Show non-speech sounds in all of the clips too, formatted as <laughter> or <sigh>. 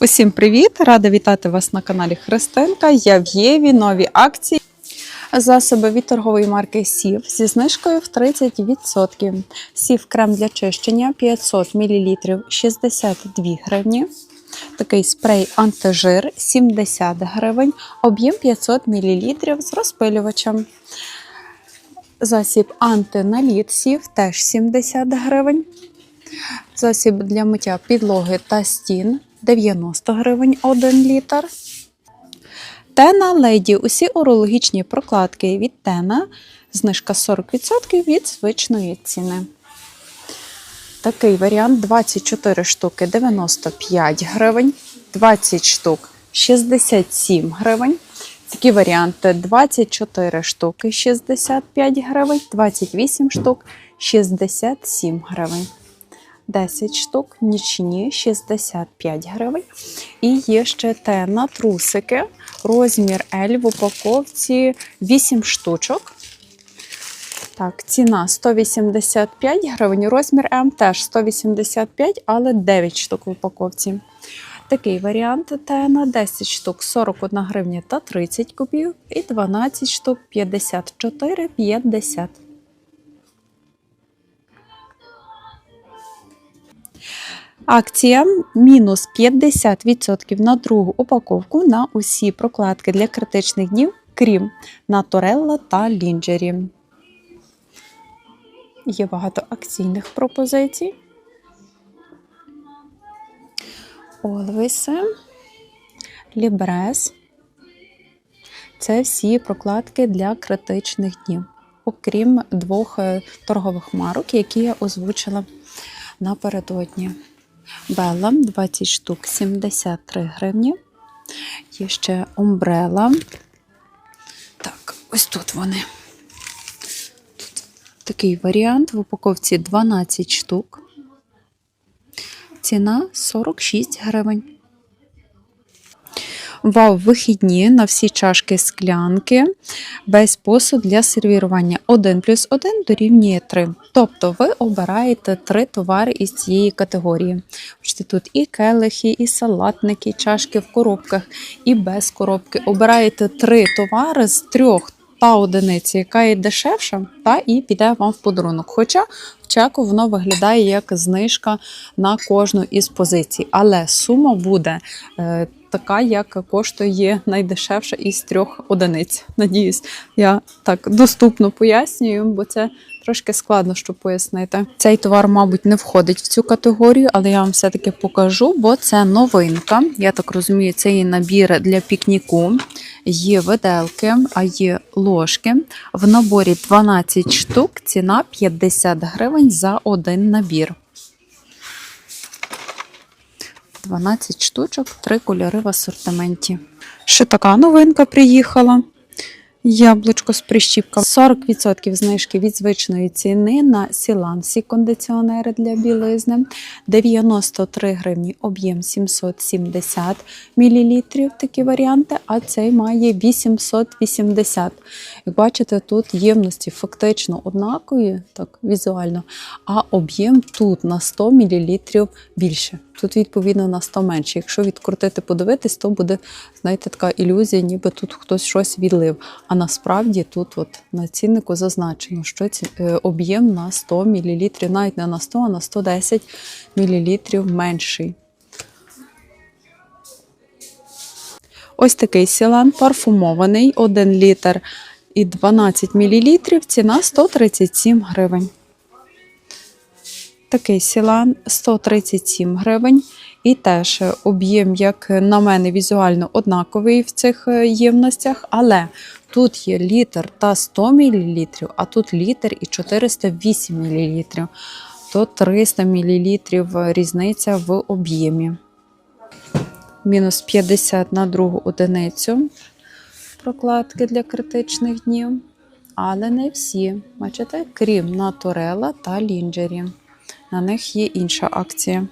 Усім привіт! Рада вітати вас на каналі Христинка. Я в Єві. Нові акції. Засоби від торгової марки Сів зі знижкою в 30%. Сів крем для чищення 500 мл 62 гривні. Такий спрей антижир 70 гривень, об'єм 500 мл з розпилювачем. Засіб антиналіт сів теж 70 гривень. Засіб для миття підлоги та стін 90 гривень 1 літр. Тена Леді. Усі урологічні прокладки від Тена. Знижка 40% від звичної ціни. Такий варіант 24 штуки 95 гривень, 20 штук 67 гривень. Такі варіанти 24 штуки 65 гривень, 28 штук 67 гривень. 10 штук, нічні 65 гривень. І є ще тена трусики, розмір L в упаковці 8 штучок. Так, ціна 185 гривень, розмір М теж 185, але 9 штук в упаковці. Такий варіант тена 10 штук 41 гривня та 30 копійок і 12 штук 54,50. Акція мінус 50% на другу упаковку на усі прокладки для критичних днів, крім Наторелла та Лінджері. Є багато акційних пропозицій. Олвіси, Лібрес. Це всі прокладки для критичних днів, окрім двох е, торгових марок, які я озвучила напередодні. Белла 20 штук 73 гривні. Є ще омбрела. Так, ось тут вони. Тут такий варіант в упаковці 12 штук. Ціна 46 гривень. Вау, вихідні на всі чашки склянки. Весь посуд для сервірування 1 плюс 1 дорівнює 3. Тобто ви обираєте три товари із цієї категорії. Бачите, тут і келихи, і салатники, і чашки в коробках, і без коробки. Обираєте три товари з трьох та одиниці, яка є дешевша, та і піде вам в подарунок. Хоча в чеку воно виглядає як знижка на кожну із позицій, але сума буде е, така, як коштує найдешевша із трьох одиниць. Надіюсь, я так доступно пояснюю, бо це трошки складно, щоб пояснити. Цей товар, мабуть, не входить в цю категорію, але я вам все-таки покажу, бо це новинка. Я так розумію, це є набір для пікніку. Є виделки, а є ложки. В наборі 12 штук, ціна 50 гривень за один набір. 12 штучок, три кольори в асортименті. Ще така новинка приїхала. Яблучко з прищіпка. 40% знижки від звичної ціни на Сілан. Всі кондиціонери для білизни. 93 гривні, об'єм 770 мл. Такі варіанти, а цей має 880. Як бачите, тут ємності фактично однакові, так візуально, а об'єм тут на 100 мл більше. Тут, відповідно, на 100 менше. Якщо відкрутити, подивитись, то буде, знаєте, така ілюзія, ніби тут хтось щось відлив. А насправді тут от на ціннику зазначено, що е, об'єм на 100 мл, навіть не на 100, а на 110 мл менший. Ось такий сілан парфумований, 1 літр і 12 мл, ціна 137 гривень. Такий сілан 137 гривень. І теж об'єм, як на мене, візуально однаковий в цих е, ємностях, але тут є літр та 100 мл, а тут літр і 408 мл. То 300 мл різниця в об'ємі. Мінус 50 на другу одиницю прокладки для критичних днів. Але не всі. Бачите, крім Наторела та Лінджері. На них є інша акція.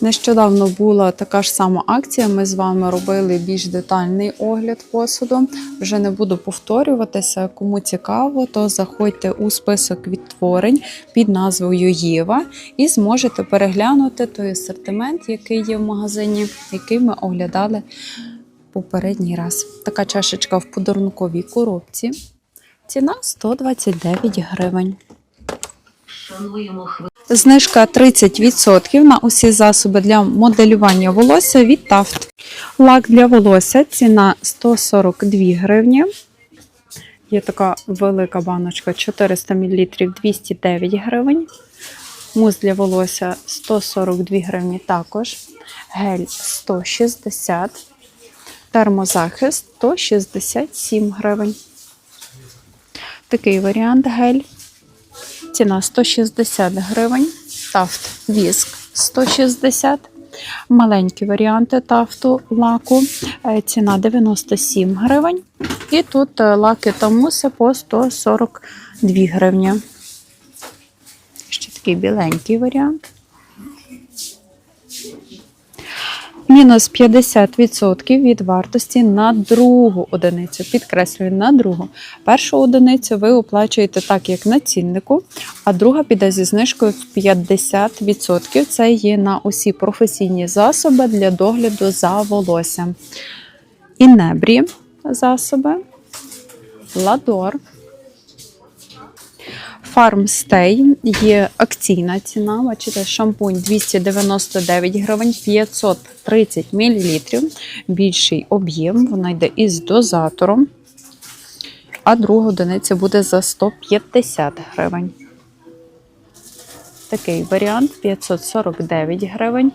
Нещодавно була така ж сама акція. Ми з вами робили більш детальний огляд посуду. Вже не буду повторюватися. Кому цікаво, то заходьте у список відтворень під назвою Єва і зможете переглянути той асортимент, який є в магазині, який ми оглядали попередній раз. Така чашечка в подарунковій коробці. Ціна 129 гривень. Шануємо. Знижка 30% на усі засоби для моделювання волосся від Taft. Лак для волосся ціна 142 гривні. Є така велика баночка 400 мл 209 гривень. Мус для волосся 142 гривні також. Гель 160. Термозахист 167 гривень. Такий варіант гель. Ціна 160 гривень. Тафт віск 160. Маленькі варіанти тафту лаку. е, Ціна 97 гривень. І тут е, лаки та муси по 142 гривні. Ще такий біленький варіант. Мінус 50% від вартості на другу одиницю. Підкреслюю, на другу. Першу одиницю ви оплачуєте так, як на ціннику, а друга піде зі знижкою в 50%. Це є на усі професійні засоби для догляду за волоссям. І небрі засоби, ладор. Farmstay є акційна ціна. Бачите, шампунь 299 гривень, 530 мл. Більший об'єм, вона йде із дозатором. А друга одиниця буде за 150 гривень. Такий варіант 549 гривень.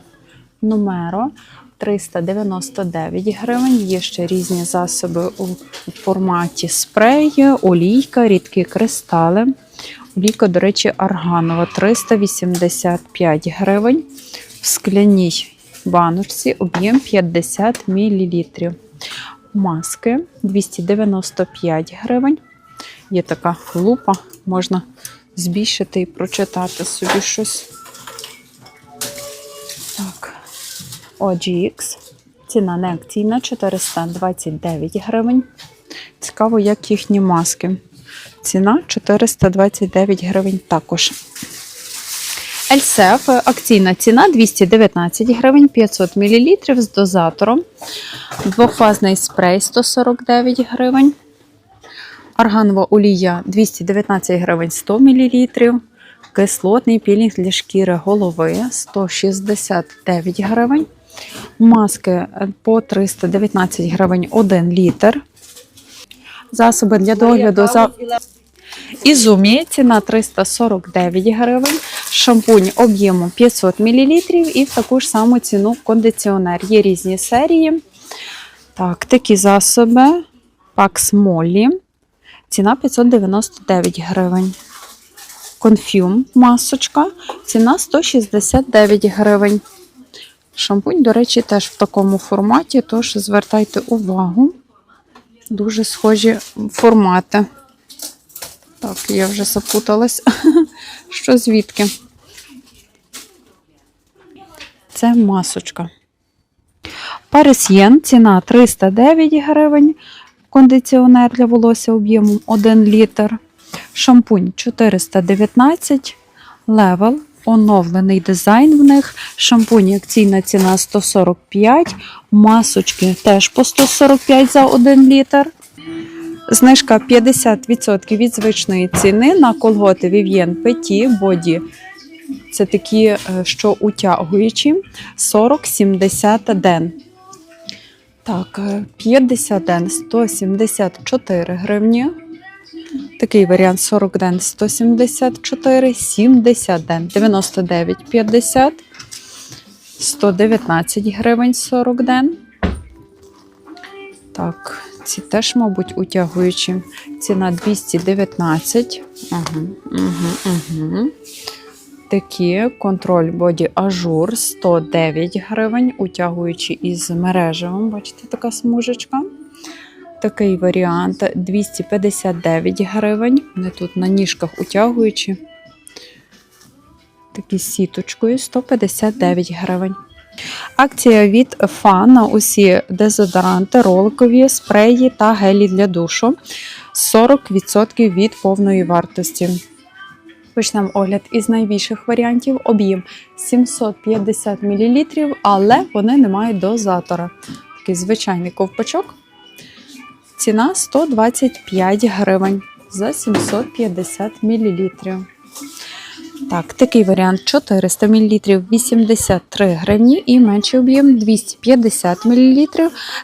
Нумеро 399 гривень. Є ще різні засоби у форматі спрей, олійка, рідкі кристали. Олійка, до речі, арганова 385 гривень. В скляній баночці об'єм 50 мл. Маски 295 гривень. Є така лупа, можна збільшити і прочитати собі щось. Так. OGX. Ціна не акційна 429 гривень. Цікаво, як їхні маски. Ціна 429 гривень також. Ельсеф акційна ціна 219 гривень 500 мл з дозатором. Двохфазний спрей 149 гривень. Арганова олія 219 гривень 100 мл. Кислотний пілінг для шкіри голови 169 гривень. Маски по 319 гривень 1 літр. Засоби для догляду за Ізумі ціна 349 гривень. Шампунь об'ємом 500 мл і в таку ж саму ціну кондиціонер. Є різні серії. Так, такі засоби. Пакс Моллі. Ціна 599 гривень. Конфюм масочка. Ціна 169 гривень. Шампунь, до речі, теж в такому форматі, тож звертайте увагу. Дуже схожі формати. Так, я вже запуталась. <laughs> Що звідки? Це масочка. Парисьєн, ціна 309 гривень. Кондиціонер для волосся об'ємом 1 літр. Шампунь 419. Левел. Оновлений дизайн в них. Шампунь акційна ціна 145. Масочки теж по 145 за 1 літр. Знижка 50% від звичної ціни на колготи Vivien Petit Body. Це такі, е, що утягуючі 40-70 ден. Так, е, 50 ден 174 гривні. Такий варіант 40 ден 174, 70 ден 99,50, 119 гривень 40 ден. Так, ці теж, мабуть, утягуючі. Ціна 219. Угу, угу, угу. Такі контроль боді ажур 109 гривень, утягуючи із мережевим. Бачите, така смужечка. Такий варіант 259 гривень. Вони тут на ніжках утягуючі. Такі сіточкою 159 гривень. Акція від ФА на усі дезодоранти, роликові, спреї та гелі для душу 40% від повної вартості. Почнемо огляд із найбільших варіантів. Об'єм 750 мл, але вони не мають дозатора. Такий звичайний ковпачок. Ціна 125 гривень за 750 мл. Так, такий варіант 400 мл 83 гривні і менший об'єм 250 мл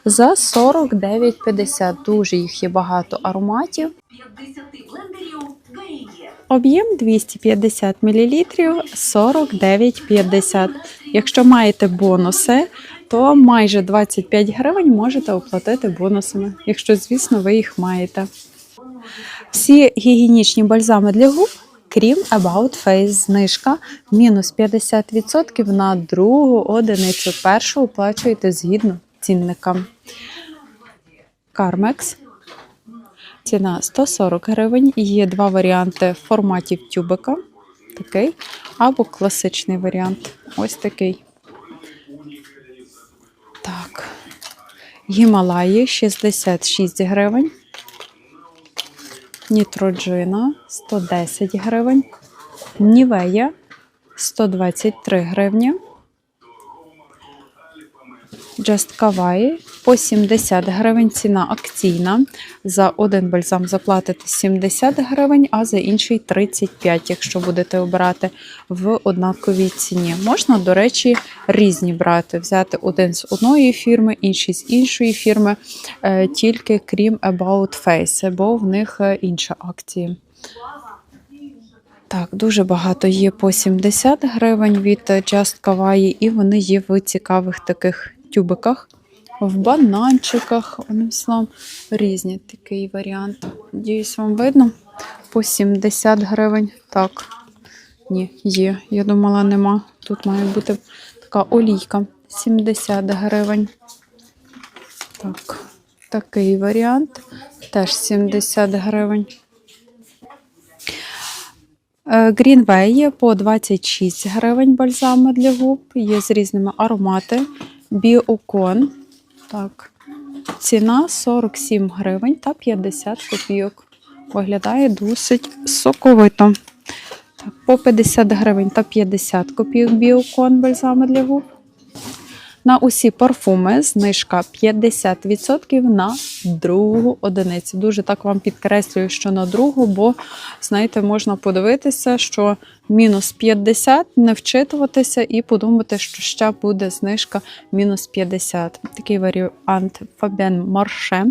за 49,50. Дуже їх є багато ароматів. 50 блендерів Гаріє. Об'єм 250 мл 49,50. Якщо маєте бонуси, то майже 25 гривень можете оплатити бонусами, якщо, звісно, ви їх маєте. Всі гігієнічні бальзами для губ, крім About Face, знижка мінус 50% на другу одиницю. Першу оплачуєте згідно цінникам. Кармекс. Ціна 140 гривень. Є два варіанти в форматі тюбика. Такий, або класичний варіант. Ось такий. Так. Гімалаї 66 гривень. Нітроджина 110 гривень. Нівея 123 гривні. Just Kawaii по 70 гривень. Ціна акційна. За один бальзам заплатите 70 гривень, а за інший 35, якщо будете обирати в однаковій ціні. Можна, до речі, різні брати. Взяти один з одної фірми, інший з іншої фірми, е, тільки крім About Face, бо в них е, інша акція. Так, дуже багато є по 70 гривень від Just Kawaii, і вони є в цікавих таких тюбиках, в бананчиках. Одним словом, різні такий варіант. Надіюсь, вам видно. По 70 гривень. Так, ні, є. Я думала, нема. Тут має бути така олійка. 70 гривень. Так, такий варіант. Теж 70 гривень. Greenway є по 26 гривень бальзами для губ. Є з різними аромати. Біокон. Так. Ціна 47 гривень та 50 копійок. Виглядає досить соковито. Так, по 50 гривень та 50 копійок біокон бальзами для губ. На усі парфуми знижка 50% на другу одиницю. Дуже так вам підкреслюю, що на другу, бо, знаєте, можна подивитися, що мінус 50, не вчитуватися і подумати, що ще буде знижка мінус 50. Такий варіант Фабен Marche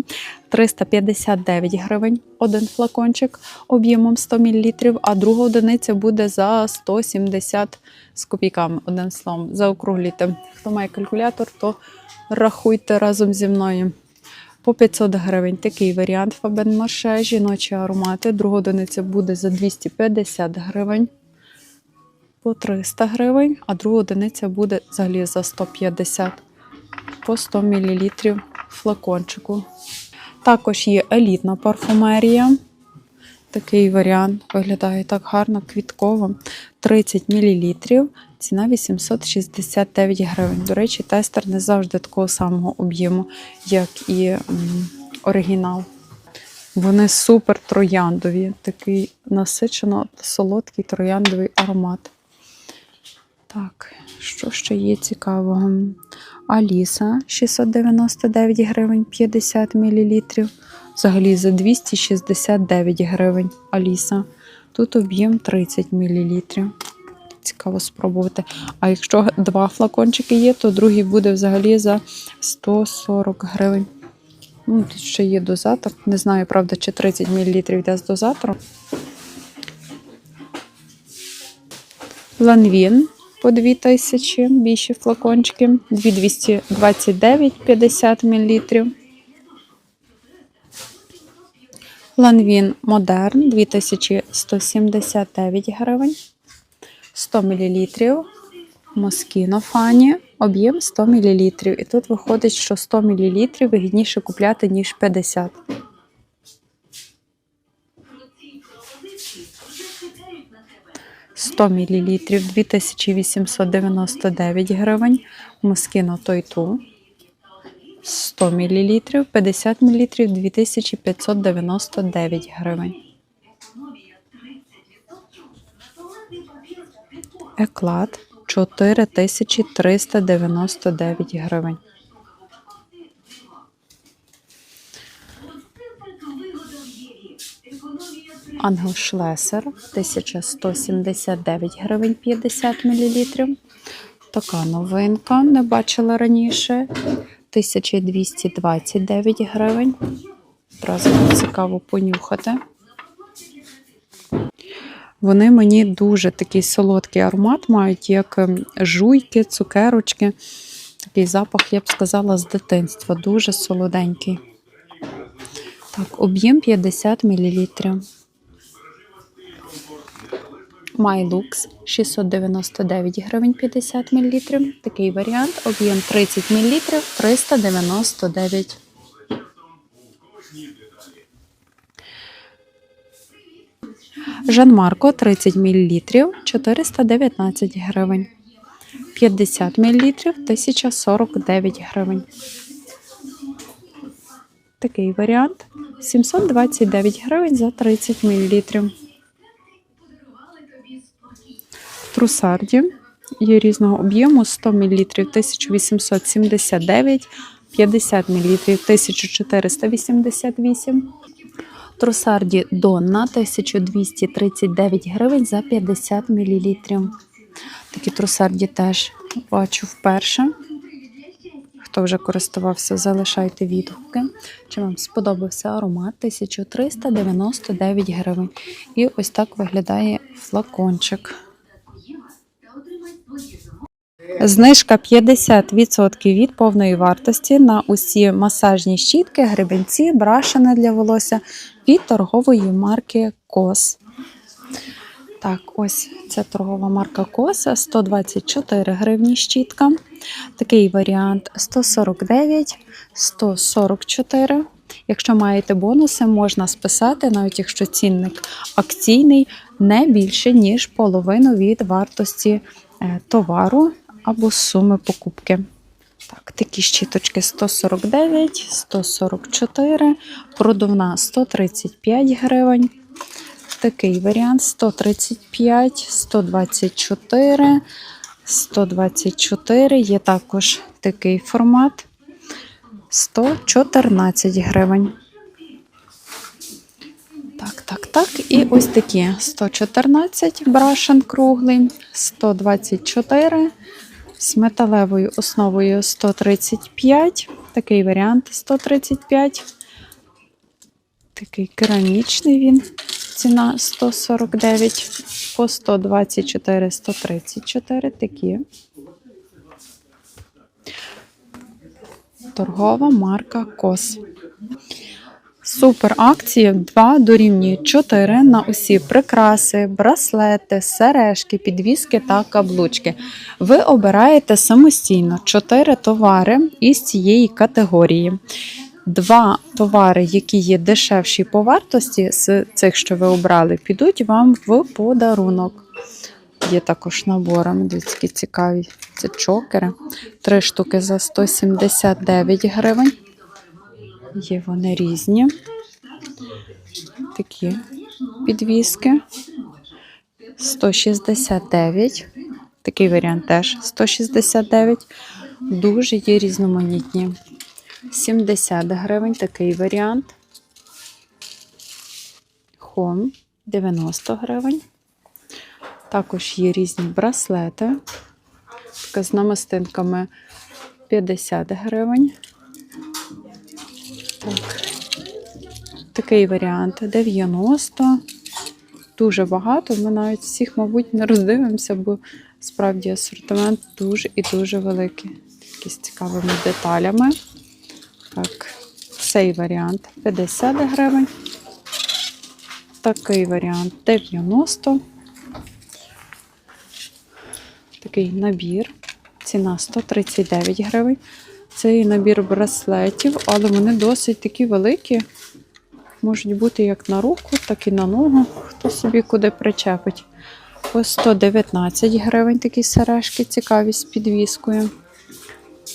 359 гривень один флакончик об'ємом 100 мл, а друга одиниця буде за 170 з копійками, одним словом, заокруглюйте. Хто має калькулятор, то рахуйте разом зі мною. По 500 гривень такий варіант Fabienne Marche, жіночі аромати. Друга одиниця буде за 250 гривень. По 300 гривень, а друга одиниця буде взагалі за 150 по 100 мл флакончику. Також є елітна парфумерія. Такий варіант виглядає так гарно, квітково. 30 мл. Ціна 869 гривень. До речі, тестер не завжди такого самого об'єму, як і м, оригінал. Вони супер трояндові, такий насичено солодкий трояндовий аромат. Так, що ще є цікавого? Аліса 699 гривень 50 мл. Взагалі за 269 гривень Аліса. Тут об'єм 30 мл. Цікаво спробувати. А якщо два флакончики є, то другий буде взагалі за 140 гривень. Ну, тут ще є дозатор. Не знаю, правда, чи 30 мл йде з дозатором. Ланвін по 2000, більші флакончики, 2229 50 мл. Ланвін Модерн 2179 гривень, 100 мл. Москіно Фані, об'єм 100 мл. І тут виходить, що 100 мл вигідніше купляти, ніж 50. 100 мл 2899 гривень. Москіно Тойту 100 мл 50 мл 2599 гривень. Еклад 4399 гривень. Ангел Шлесер 1179 гривень 50 мл. Така новинка, не бачила раніше. 1229 гривень. Одразу цікаво понюхати. Вони мені дуже такий солодкий аромат мають, як ем, жуйки, цукерочки. Такий запах, я б сказала, з дитинства. Дуже солоденький. Так, об'єм 50 мл. Майлукс 699 гривень 50 мл. Такий варіант. Об'єм 30 мл 399. Жан Марко 30 мл 419 гривень. 50 мл 1049 гривень. Такий варіант 729 гривень за 30 мл. Трусарді є різного об'єму 100 мл 1879, 50 мл 1488. Трусарді Донна 1239 гривень за 50 мл. Такі трусарді теж бачу вперше. Хто вже користувався, залишайте відгуки. Чи вам сподобався аромат 1399 гривень. І ось так виглядає флакончик. Знижка 50% від повної вартості на усі масажні щітки, гребенці, брашини для волосся від торгової марки Кос. Так, ось це торгова марка Коса 124 гривні щітка. Такий варіант 149, 144. Якщо маєте бонуси, можна списати, навіть якщо цінник акційний, не більше, ніж половину від вартості товару або суми покупки. Так, такі щіточки 149, 144, продувна 135 гривень. Такий варіант 135, 124, 124. Є також такий формат 114 гривень. Так, так, так. І ось такі 114 брашен круглий, 124 з металевою основою 135. Такий варіант 135. Такий керамічний він. Ціна 149 по 124, 134 такі. Торгова марка Кос. Супер акції 2 дорівнює 4 на усі прикраси, браслети, сережки, підвіски та каблучки. Ви обираєте самостійно 4 товари із цієї категорії. Два товари, які є дешевші по вартості з цих, що ви обрали, підуть вам в подарунок. Є також наборами, дивіться, цікаві. Це чокери. Три штуки за 179 гривень. Є вони різні. Такі підвіски. 169. Такий варіант теж 169. Дуже є різноманітні. 70 гривень такий варіант. Хом 90 гривень. Також є різні браслети. Така з намистинками 50 гривень. Так. Такий варіант 90. Дуже багато. Ми навіть всіх, мабуть, не роздивимося, бо справді асортимент дуже і дуже великий. Такі з цікавими деталями. Так, цей варіант 50 гривень. Такий варіант 90. Такий набір. Ціна 139 гривень. Це і набір браслетів, але вони досить такі великі. Можуть бути як на руку, так і на ногу. Хто собі куди причепить. По 119 гривень такі сережки цікаві з підвіскою.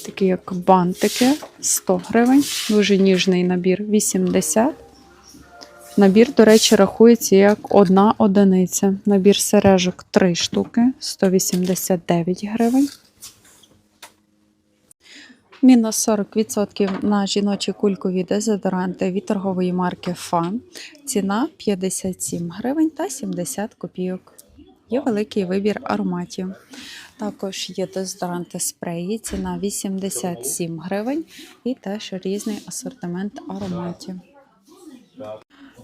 Такі як бантики 100 гривень. Дуже ніжний набір 80. Набір, до речі, рахується як одна одиниця. Набір сережок 3 штуки 189 гривень. Мінус 40% на жіночі кулькові дезодоранти від торгової марки Фан. Ціна 57 гривень та 70 копійок. Є великий вибір ароматів. Також є дезодоранти спреї, ціна 87 гривень і теж різний асортимент ароматів.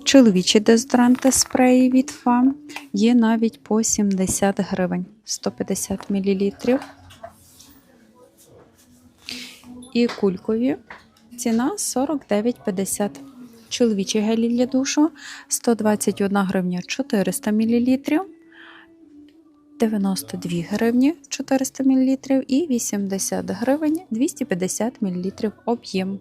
Чоловічі дезодоранти спреї від ФАМ є навіть по 70 гривень 150 мл. І кулькові ціна 49,50. Чоловічі гелі для душу 121 гривня 400 мл. 92 гривні 400 мл і 80 гривень 250 мл об'єм.